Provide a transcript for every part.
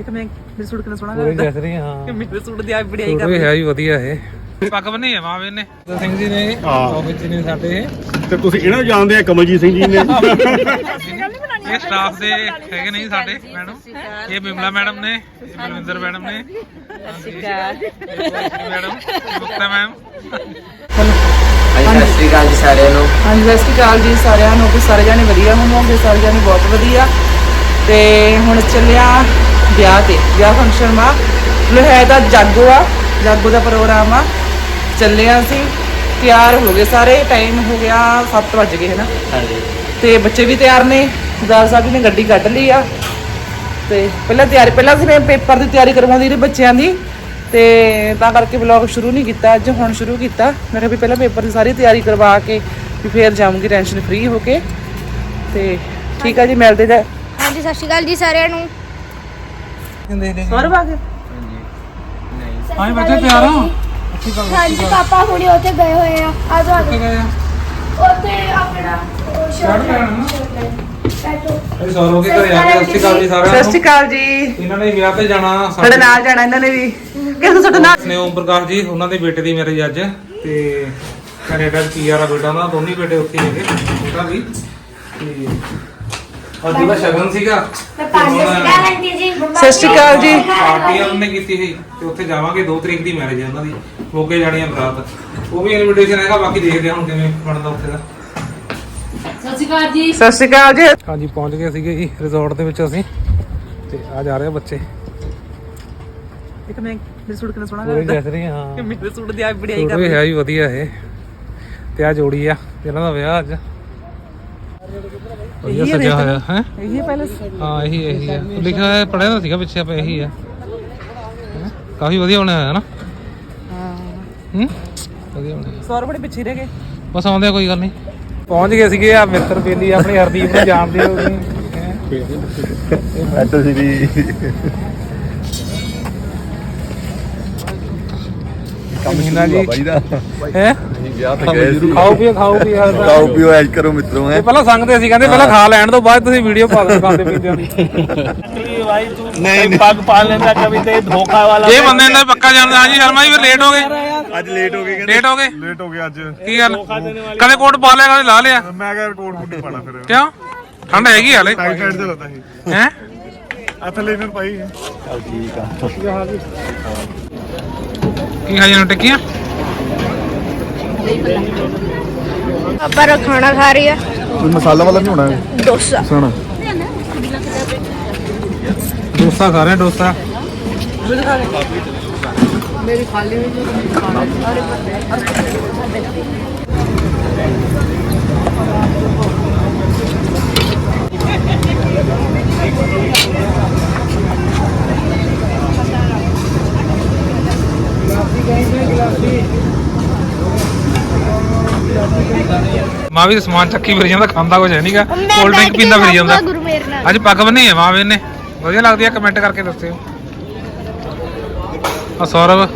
ਇੱਕ ਮੈਂ ਮੇਰੇ ਸੂਟ ਕਿੰਨਾ ਸੋਹਣਾ ਲੱਗਦਾ। ਜਸ ਰਹੀ ਹਾਂ ਮੇਰੇ ਸੂਟ ਦੀ ਆ ਸੂਟ ਕਰ ਵੀ ਹੈ ਹੀ ਵਧੀਆ ਇਹ। ਪੱਗ ਬੰਨੀ ਹੈ ਮਾਵੇ ਨੇ। ਸਿੰਘ ਜੀ ਨੇ ਹਾਂ। ਆਫਿਸ ਚ ਨੇ ਸਾਡੇ। ਇਹ ਤੇ ਤੁਸੀਂ ਇਹਨਾਂ ਨੂੰ ਜਾਣਦੇ ਆ ਕਮਲਜੀਤ ਸਿੰਘ ਜੀ ਨੇ। ਇਹ ਸਟਾਫ ਦੇ ਹੈਗੇ ਨਹੀਂ ਸਾਡੇ ਮੈਡਮ ਇਹ ਬਿਮਲਾ ਮੈਡਮ ਨੇ ਇਹ ਬਲਵਿੰਦਰ ਮੈਡਮ ਨੇ। ਮੈਡਮ ਮੁਕਤਾ ਮੈਮ ਹਾਂਜੀ ਸਤਿ ਸ਼੍ਰੀ ਅਕਾਲ ਜੀ ਸਾਰਿਆਂ ਨੂੰ। ਹਾਂਜੀ ਸਤਿ ਸ਼੍ਰੀ ਅਕਾਲ ਜੀ ਸਾਰਿਆਂ ਨੂੰ। ਕਿ ਸਾਰੇ ਜਾਣੇ ਵਧੀਆ ਹੋਵੋਗੇ ਸਾਰੇ ਜਾਣੇ ਬਹੁਤ ਵਧੀਆ। ਤੇ ਹੁਣ ਚੱਲਿਆ ਵਿਆਹ ਤੇ ਵਿਆਹ ਫੰਕਸ਼ਨ ਮਾ ਲੋ ਹੈ ਤਾਂ ਜਾਗੋ ਆ ਜਾਗੋ ਦਾ ਪ੍ਰੋਗਰਾਮ ਆ। ਚੱਲੇ ਆ ਅਸੀਂ ਤਿਆਰ ਹੋ ਗਏ ਸਾਰੇ ਟਾਈਮ ਹੋ ਗਿਆ 7 ਵਜ ਗਏ ਹੈ ਨਾ ਹਾਂਜੀ। ਤੇ ਬੱਚੇ ਵੀ ਤਿਆਰ ਨੇ ਦਾਲ ਸਾਹਿਬ ਨੇ ਗੱਡੀ ਕੱਢ ਲਈ ਆ। ਤੇ ਪਹਿਲਾਂ ਤਿਆਰੀ ਪਹਿਲਾਂ ਅਸੀਂ ਮੈਂ ਪੇਪਰ ਦੀ ਤਿਆਰੀ ਕਰਵਾਉਂਦੀ ਰਹੀ ਬੱਚਿਆਂ ਦੀ। ਤੇ ਤਾਂ ਕਰਕੇ ਵਲੌਗ ਸ਼ੁਰੂ ਨਹੀਂ ਕੀਤਾ ਅੱਜ ਹੁਣ ਸ਼ੁਰੂ ਕੀਤਾ। ਮੈਂ ਕਿਹਾ ਵੀ ਪਹਿਲਾਂ ਪੇਪਰ ਦੀ ਸਾਰੀ ਤਿਆਰੀ ਕਰਵਾ ਕੇ ਵੀ ਫੇਰ ਜਾਊਂਗੀ ਟੈਨਸ਼ਨ ਫ੍ਰੀ ਹੋ ਕੇ। ਤੇ ਠੀਕ ਆ ਜੀ ਮਿਲਦੇ ਜਾ ਹਾਂਜੀ ਸਤਿ ਸ਼੍ਰੀ ਅਕਾਲ ਜੀ ਸਾਰਿਆਂ ਨੂੰ। ਸੌਰਵ ਆ ਗਏ? ਹਾਂ ਬੱਚੇ ਤਿਆਰ ਹੋ। ਹਾਂਜੀ ਪਾਪਾ ਹੁਣੇ ਉੱਥੇ ਗਏ ਹੋਏ ਆ। ਆ ਜਾਓ ਆ ਜਾਓ। ਗਏ ਆ? ਉੱਥੇ ਆਪਣਾ ਸ਼ਰਟ ਲੈਣਾ ਨਾ ਬੈਠੋ। ਇਹ ਸੌਰਵ ਕੇ ਘਰੇ ਆ ਸਤਿ ਸ਼੍ਰੀ ਅਕਾਲ ਜੀ ਸਾਰਿਆਂ ਸਤਿ ਸ਼੍ਰੀ ਨੂੰ ਅਕਾਲ ਜੀ। ਇਹਨਾਂ ਨੇ ਵਿਆਹ ਤੇ ਜਾਣਾ ਸਾਡੇ ਨਾਲ ਜਾਣਾ ਇਹਨਾਂ ਨੇ ਵੀ। ਕਿਸੇ ਤੁਹਾਡੇ ਨਾਲ? ਨੇ ਓਮ ਪ੍ਰਕਾਸ਼ ਜੀ ਉਹਨਾਂ ਦੇ ਬੇਟੇ ਦੀ ਮੈਰਿਜ ਅੱਜ। ਤੇ ਕੈਨੇਡਾ ਚ ਪੀਆਰ ਆ ਬੇਟਾ ਉਹਨਾਂ ਦੋਨੇ ਬੇਟੇ ਉੱਥੇ ਹੀ ਹੈਗੇ ਬੇਟਾ ਵੀ। ਤੇ ਅੱਜ ਦਾ ਸ਼ਗਨ ਸੀਗਾ। ਮੈਂ ਪਾਣੀ ਸਿਕਾ ਲੈਂਦੀ ਜੀ ਸਤਿ ਸ਼੍ਰੀ ਅਕਾਲ ਜੀ। ਪਾਰਟੀ ਉਹਨਾਂ ਨੇ ਕੀਤੀ ਸੀ ਤੇ ਉੱਥੇ ਜਾਵਾਂਗੇ 2 ਤਰੀਕ ਦੀ ਮੈਰਿਜ ਹੈ ਉਹਨਾਂ ਦੀ ਮੋਗੇ ਜਾਣੀ ਆ ਬਰਾਤ। ਉਹ ਵੀ ਇਨਵੀਟੇਸ਼ਨ ਹੈਗਾ ਬਾਕੀ ਦੇਖਦੇ ਹਾਂ ਹੁਣ ਕਿਵੇਂ ਬਣਦਾ ਉੱਥੇ ਦਾ। ਸਤਿ ਸ਼੍ਰੀ ਅਕਾਲ ਜੀ। ਹਾਂਜੀ ਪਹੁੰਚ ਗਏ ਸੀਗੇ ਜੀ ਰਿਜ਼ੋਰਟ ਦੇ ਵਿੱਚ ਅਸੀਂ। ਤੇ ਆ ਜਾ ਰਹੇ ਆ ਬੱਚੇ। ਇੱਕ ਮੈਂ ਮੇਰੇ ਸੂਟ ਕਿੰਨਾ ਸੋਹਣਾ ਲੱਗਦਾ। ਰਹੇ ਹਾਂ ਮੇਰੇ ਸੂਟ ਦੀ ਆ ਬੜਾਈ ਕਰ ਵੀ ਹੈ ਹੀ ਵਧੀਆ ਇਹ। ਤੇ ਆ ਜੋੜੀ ਆ ਇਹਨਾਂ ਦਾ ਵਿਆਹ ਅੱਜ। ਵਧੀਆ ਸਜਿਆ ਹੋਇਆ ਹੈ? ਇਹੀ ਪੈਲਸ ਹਾਂ ਇਹੀ ਇਹੀ ਆ ਲਿਖਿਆ ਹੋਇਆ ਪੜਿਆ ਤਾਂ ਸੀਗਾ ਪਿੱਛੇ ਆਪਾਂ ਇਹੀ ਆ ਹੈਂ? ਕਾਫੀ ਵਧੀਆ ਬਣਿਆ ਹੋਇਆ ਨਾ। ਹਾਂ। ਹੂੰ? ਵਧੀਆ ਬਣਿਆ ਸੌਰਵ ਬੜੇ ਪਿੱਛੇ ਰਹਿ ਗਏ। ਬਸ ਆਉਂਦੇ ਆ ਕੋਈ ਗੱਲ ਨਹੀਂ। ਪਹੁੰਚ ਗਏ ਸੀਗੇ ਆ ਮਿੱਤਰ ਬੇਲੀ ਆਪਣੀ ਹਰਦੀਪ ਨੂੰ ਜਾਣਦੇ ਹੋ ਤੁਸੀਂ। ਹੈਂ? ਐਡਾ ਸੀ ਕੰਮ ਮਹੀਨਾ ਜੀ ਬਾਈ ਦਾ। ਹੈ? ਨਹੀਂ ਵਿਆਹ ਤੇ ਗਏ ਸੀ। ਖਾਓ ਪੀਓ ਖਾਓ ਪੀਓ ਹਰ ਖਾਓ ਪੀਓ ਐਸ਼ ਕਰੋ ਮਿੱਤਰੋ ਐ ਪਹਿਲਾਂ ਸੰਗਦੇ ਸੀ ਕਹਿੰਦੇ ਪਹਿਲਾਂ ਖਾ ਲੈਣ ਤੋਂ ਬਾਅਦ ਤੁਸੀਂ ਵੀਡੀਓ ਪਾ ਦੇ ਖਾਂਦੇ ਪੀਂਦੇ ਹੋ ਨਹੀਂ ਭਾਈ ਤੂੰ ਨਹੀਂ। ਪੱਗ ਪਾ ਲੈਂਦਾ ਕਵੀ ਤੇ ਧੋਖਾ ਵਾਲਾ। ਇਹ ਬੰਦੇ ਨੇ ਪੱਕਾ ਜਾਣਦਾ ਹਾਂਜੀ ਸ਼ਰਮਾ ਜੀ ਫਿਰ ਲੇਟ ਹੋ ਗਏ। ਅੱਜ ਲੇਟ ਹੋ ਗਏ ਕਹਿੰਦੇ। ਲੇਟ ਹੋ ਗਏ? ਲੇਟ ਹੋ ਗਏ ਅੱਜ। ਕੀ ਗੱਲ? ਕਦੇ ਕੋਟ ਪਾ ਲਿਆ ਕਦੇ ਲਾ ਲਿਆ? ਮੈਂ ਕਿਹਾ ਕੋਟ ਕੁੱਟੀ ਪਾਣਾ ਫਿਰ। ਕਿਉਂ? ਠੰਡ ਹੈਗੀ ਹਾਲੇ। ਟਾਈਟ ਟਾਈਟ ਤੇ ਲੱਗਦਾ ਸੀ। ਹੈ? ਹੱਥ ਲੈ ਫਿਰ ਭਾਈ ਚਲ ਠੀਕ ਆ। ਕੀ ਖਾਈ ਜਾਨੂੰ ਟਿੱਕੀਆਂ? ਪਾਪਾ ਰ ਖਾਣਾ ਖਾ ਰਹੀ ਆ। ਕੋਈ ਮਸਾਲਾ ਵਾਲਾ ਨਹੀਂ ਹੋਣਾ ਡੋਸਾ। ਸੁਣ ਡੋਸਾ ਖਾ ਰਹੇ ਹਾਂ, ਡੋਸਾ। ਮਾਂ ਵੀ ਸਮਾਨ ਚੱਕੀ ਫਿਰ ਜਾਂਦਾ ਖਾਂਦਾ ਕੁਝ ਹੈ ਨਹੀਂਗਾ ਕੋਲਡ ਡਰਿੰਕ ਪੀਂਦਾ ਫਿਰ ਜਾਂਦਾ। ਨਾਲ। ਅੱਜ ਪੱਗ ਬੰਨੀ ਹੈ ਮਾਵੇ ਨੇ ਵਧੀਆ ਲੱਗਦੀ ਹੈ ਕਮੈਂਟ ਕਰਕੇ ਦੱਸਿਓ। ਆ ਸੌਰਵ।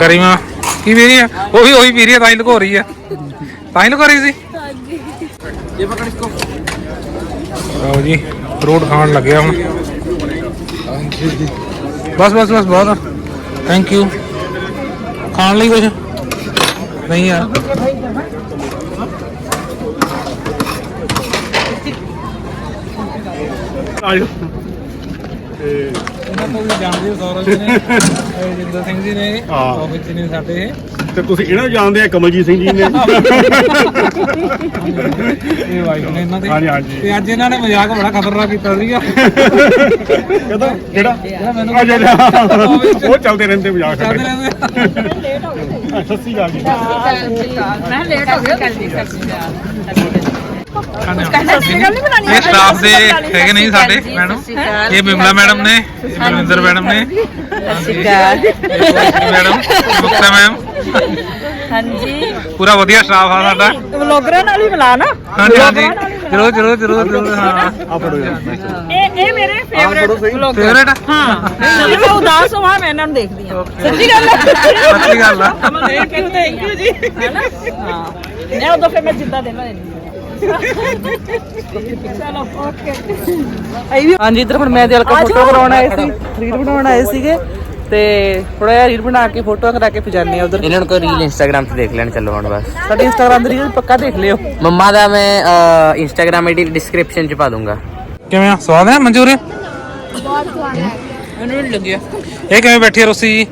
ਗਰੀਮਾ। ਕੀ ਪੀ ਰਹੀ ਹੈ? ਉਹ ਵੀ ਉਹੀ ਪੀ ਰਹੀ ਹੈ ਤਾਂ ਹੀ ਲੁਕੋ ਰਹੀ ਹੈ। ਤਾਂ ਹੀ ਲੁਕੋ ਰਹੀ ਸੀ। ਇਹ ਪਕੜ ਇਸਕੋ ਲਓ ਜੀ ਫਰੂਟ ਖਾਣ ਲੱਗਿਆ ਹੁਣ। ਬਸ ਬਸ ਬਸ ਬਹੁਤ ਥੈਂਕ ਯੂ ਖਾਣ ਲਈ ਕੁਝ ਨਹੀਂ ਯਾਰ। ਆਜੋ। ਇਹਨਾਂ ਤੋਂ ਵੀ ਜਾਣਦੇ ਹੋ ਸੌਰਵ ਜੀ ਨੇ ਜਿੰਦਰ ਸਿੰਘ ਜੀ ਨੇ ਹਾਂ। ਆਫਿਸ ਨੇ ਸਾਡੇ। ਇਹ। ਤੇ ਤੁਸੀਂ ਇਹਨਾਂ ਨੂੰ ਜਾਣਦੇ ਆ ਕਮਲਜੀਤ ਸਿੰਘ ਜੀ ਨੇ। ਇਹ ਵਾਈਫ ਨੇ ਇਹਨਾਂ ਦੇ ਹਾਂਜੀ, ਹਾਂਜੀ। ਤੇ ਅੱਜ ਇਹਨਾਂ ਨੇ ਮਜ਼ਾਕ ਬੜਾ ਖਤਰਨਾਕ ਕੀਤਾ ਸੀਗਾ। ਕਹਦਾ? ਕਿਹੜਾ? ਜਿਹੜਾ ਮੈਨੂੰ ਆ ਜਾ ਜਾ ਉਹ ਚੱਲਦੇ ਰਹਿੰਦੇ ਮਜ਼ਾਕ ਚੱਲਦੇ ਰਹਿੰਦੇ। ਆ, ਸਤਿ ਸ਼੍ਰੀ ਅਕਾਲ ਜੀ ਇਹ ਸਟਾਫ ਦੇ ਹੈਗੇ ਨਹੀਂ ਸਾਡੇ ਮੈਡਮ ਇਹ ਬਿਮਲਾ ਮੈਡਮ ਨੇ ਇਹ ਬਲਵਿੰਦਰ ਮੈਡਮ ਨੇ। ਮੈਡਮ ਮੁਕਤਾ ਮੈਮ ਹਾਂਜੀ। ਪੂਰਾ ਵਧੀਆ ਸਟਾਫ ਆ ਸਾਡਾ। ਵਲੋਗਰਾਂ ਨਾਲ ਹੀ ਮਿਲਾ ਨਾ। ਹਾਂਜੀ ਹਾਂਜੀ। ਜਰੂਰ ਜਰੂਰ ਜਰੂਰ ਜਰੂਰ ਹਾਂ। ਆ ਫੜੋ ਯਾਰ ਇਹ ਇਹ ਮੇਰੇ ਫੇਵਰੇਟ ਵਲੋਗਰ। ਫੇਵਰੇਟ ਹਾਂ। ਜਦੋਂ ਮੈਂ ਉਦਾਸ ਹੋਵਾਂ ਮੈਂ ਇਹਨਾਂ ਨੂੰ ਦੇਖਦੀ ਹਾਂ। ਸੱਚੀ ਗੱਲ ਹੈ। ਸੱਚੀ ਗੱਲ ਆ ਥੈਂਕ ਯੂ ਥੈਂਕ ਯੂ ਜੀ। ਹੈਨਾ ਹਾਂ। ਮੈਂ ਉਦੋਂ ਫਿਰ ਮੈਂ ਜਿੱਦਾਂ ਦੇਣਾ ਦਿੰਦੀ ਹਾਂ ਹਾਂਜੀ ਇੱਧਰ ਹੁਣ ਮੈਂ ਤੇ ਹਲਕਾ ਫੋਟੋ ਕਰਾਉਣ ਆਏ ਸੀ। ਰੀਲ ਬਣਾਉਣ ਆਏ ਸੀਗੇ। ਤੇ ਥੋੜਾ ਜਿਹਾ ਰੀਲ ਬਣਾ ਕੇ ਫੋਟੋਆਂ ਕਰਾ ਕੇ ਭਜਾਨੇ ਆ ਉਧਰ। ਇਹਨਾਂ ਨੂੰ ਕੋਈ ਰੀਲ ਇੰਸਟਾਗ੍ਰam ਤੇ ਦੇਖ ਲੈਣ ਚੱਲੋ ਹੁਣ ਬਸ। ਸਾਡੀ ਇੰਸਟਾਗ੍ਰam ਦੀ ਰੀਲ ਪੱਕਾ ਦੇਖ ਲਿਓ। ਮੰਮਾ ਦਾ ਮੈਂ ਇੰਸਟਾਗ੍ਰam ਆਈਡੀ ਡਿਸਕ੍ਰਿਪਸ਼ਨ ਚ ਪਾ ਦੂੰਗਾ। ਕਿਵੇਂ ਆ? ਸਵਾਦ ਹੈ ਮਨਜੂਰ ਬਹੁਤ ਸਵਾਦ ਹੈ। ਮੈਨੂੰ ਨਹੀਂ ਲੱਗਿਆ ਇਹ ਕਿਵੇਂ ਬੈਠੀ ਰੋਸੀ ਜੀ?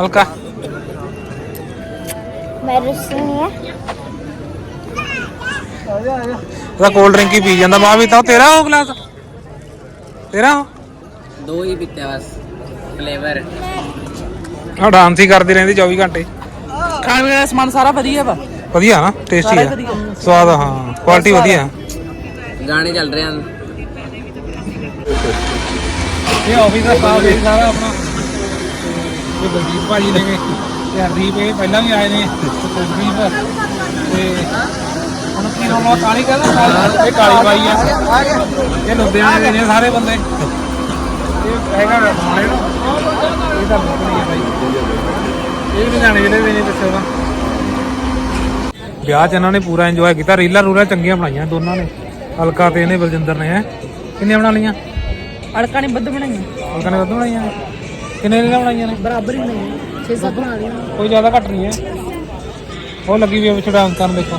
ਹਲਕਾ। ਮੈਂ ਰੋਸੀ ਨਹੀਂ ਆ। ਆ ਜਾ ਆ ਜਾ ਉਹਦਾ ਕੋਲਡ ਡਰਿੰਕ ਹੀ ਪੀ ਜਾਂਦਾ। ਮਾਂ ਵੀ ਤਾਂ ਤੇਰਾ ਉਹ ਗਲਾਸ। ਤੇਰਾ ਦੋ ਹੀ ਪੀਤੇ ਬਸ। ਫਲੇਵਰ ਆ ਡਾਂਸ ਹੀ ਕਰਦੀ ਰਹਿੰਦੀ 24 ਘੰਟੇ। ਖਾਣ ਪੀਣ ਦਾ ਸਮਾਨ ਸਾਰਾ ਵਧੀਆ ਵਾ। ਵਧੀਆ ਨਾ ਟੇਸਟੀ ਸਾਰਾ ਆ। ਸਵਾਦ ਆ, ਹਾਂ ਕੁਆਲਿਟੀ ਵਧੀਆ। ਗਾਣੇ ਚੱਲ ਰਹੇ ਹਨ। ਇਹ ਆਫਿਸ ਦਾ ਸਟਾਫ ਦੇਖ ਸਾਰਾ ਆਪਣਾ। ਇਹ ਬਲਦੀਪ ਭਾਜੀ ਨੇ ਤੇ ਹਰਦੀਪ ਇਹ ਪਹਿਲਾਂ ਵੀ ਆਏ ਨੇ ਹਰਦੀਪ ਤੇ ਹੁਣ ਕੀ ਨਾਮ ਆ ਕਾਲੀ ਕਹਿੰਦਾ? ਇਹ ਕਾਲੀ ਬਾਈ ਆ। ਇਹ ਲੁਧਿਆਣੇ ਦੇ ਨੇ ਸਾਰੇ ਬੰਦੇ। ਇਹ ਹੈਗਾ ਨੂੰ। ਇਹ ਤਾਂ ਹੈ ਇਹ ਵੀ ਨੇ ਦੱਸਿਆ ਵਿਆਹ 'ਚ ਇਹਨਾਂ ਨੇ ਪੂਰਾ ਇੰਜੋਏ ਕੀਤਾ। ਰੀਲਾਂ ਰੂਲਾਂ ਚੰਗੀਆਂ ਬਣਾਈਆਂ ਦੋਨਾਂ ਨੇ। ਹਲਕਾ ਤੇ ਇਹਨੇ ਬਲਜਿੰਦਰ ਨੇ ਹੈ। ਕਿੰਨੀਆਂ ਬਣਾ ਲਈਆਂ? ਅੜਕਾ ਨਹੀਂ ਬੱਦ ਬਣਾਈਆਂ। ਹਲਕਾ ਨੇ ਵੱਧ ਬਣਾਈਆਂ। ਨੇ ਕਿੰਨੇ ਰੀਲਾਂ ਬਣਾਈਆਂ ਨੇ? ਬਰਾਬਰ ਹੀ ਬਣਾਈਆਂ 6-7 ਬਣਾ ਲਈਆਂ। ਕੋਈ ਜ਼ਿਆਦਾ ਘੱਟ ਨਹੀਂ ਹੈ। ਉਹ ਲੱਗੀ ਵੀ ਵਿੱਚ ਡਾਂਸ ਕਰਨ ਦੇਖੋ।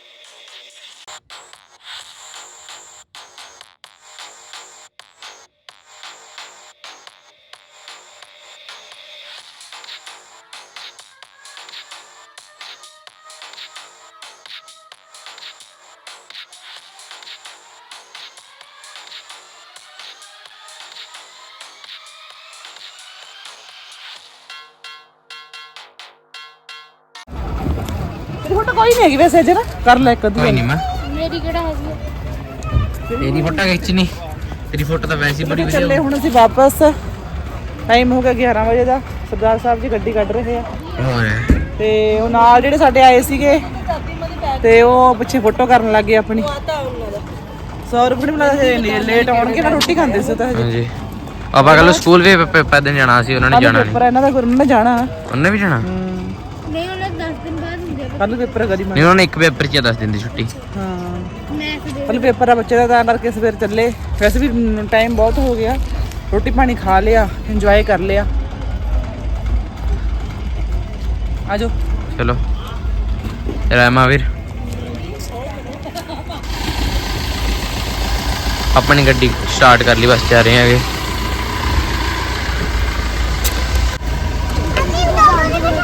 ਫੋਟੋ ਕੋਈ ਨਹੀਂ ਹੈਗੀ ਵੈਸੇ ਅਜੇ ਕਰ ਲੈ ਇੱਕ ਅੱਧੀ ਨਹੀਂ ਮਾਂ। ਮੇਰੀ ਕਿਹੜਾ ਹੈਗੀ ਤੇਰੀ ਫੋਟੋ ਖਿੱਚਣੀ। ਤੇਰੀ ਫੋਟੋ ਤਾਂ ਵੈਸੇ ਬੜੀ ਵਧੀਆ। ਚੱਲੇ ਹੁਣ ਅਸੀਂ ਵਾਪਸ। ਟਾਈਮ ਹੋ ਗਿਆ 11 ਵਜੇ ਦਾ। ਸਰਦਾਰ ਸਾਹਿਬ ਜੀ ਗੱਡੀ ਕੱਢ ਰਹੇ ਆ। ਤੇ ਉਹ ਨਾਲ ਜਿਹੜੇ ਸਾਡੇ ਆਏ ਸੀਗੇ ਤੇ ਉਹ ਪਿੱਛੇ ਫੋਟੋ ਕਰਨ ਲੱਗ ਗਏ ਆਪਣੀ। ਸੌ ਰੁਪਏ ਨਹੀਂ ਮਿਲਦਾ ਲੇਟ ਆਉਣਗੇ ਨਾ ਰੋਟੀ ਖਾਂਦੇ ਸੀ ਤਾਂ ਹਾਂਜੀ। ਆਪਾਂ ਕੱਲ ਸਕੂਲ ਵੀ ਪੇਪਰ ਜਾਣਾ ਸੀ ਉਹਨਾਂ ਨੇ ਜਾਣਾ ਨਹੀਂ ਇਹਨਾਂ ਦਾ ਗੁਰਮ ਨੇ ਜਾਣਾ। ਉਹਨੇ ਵੀ ਜਾਣਾ? ਕੱਲ ਨਹੀਂ ਉਹਨਾਂ ਨੇ ਇੱਕ ਪੇਪਰ 'ਚ ਦੱਸ ਦਿੰਦੇ ਛੁੱਟੀ। ਹਾਂ। ਕੱਲ ਪੇਪਰ ਆ ਬੱਚੇ ਦਾ ਤਾਂ ਕਰਕੇ ਸਵੇਰ ਚੱਲੇ। ਵੈਸੇ ਵੀ ਟਾਈਮ ਬਹੁਤ ਹੋ ਗਿਆ। ਰੋਟੀ ਪਾਣੀ ਖਾ ਲਿਆ ਇੰਜੋਏ ਕਰ ਲਿਆ। ਆਜੋ। ਚਲੋ। ਰਾਮ ਮਹਾਵੀਰ। ਆਪਣੀ ਗੱਡੀ ਸਟਾਰਟ ਕਰ ਲਈ ਬਸ ਜਾ ਰਹੇ ਹਾਂਗੇ।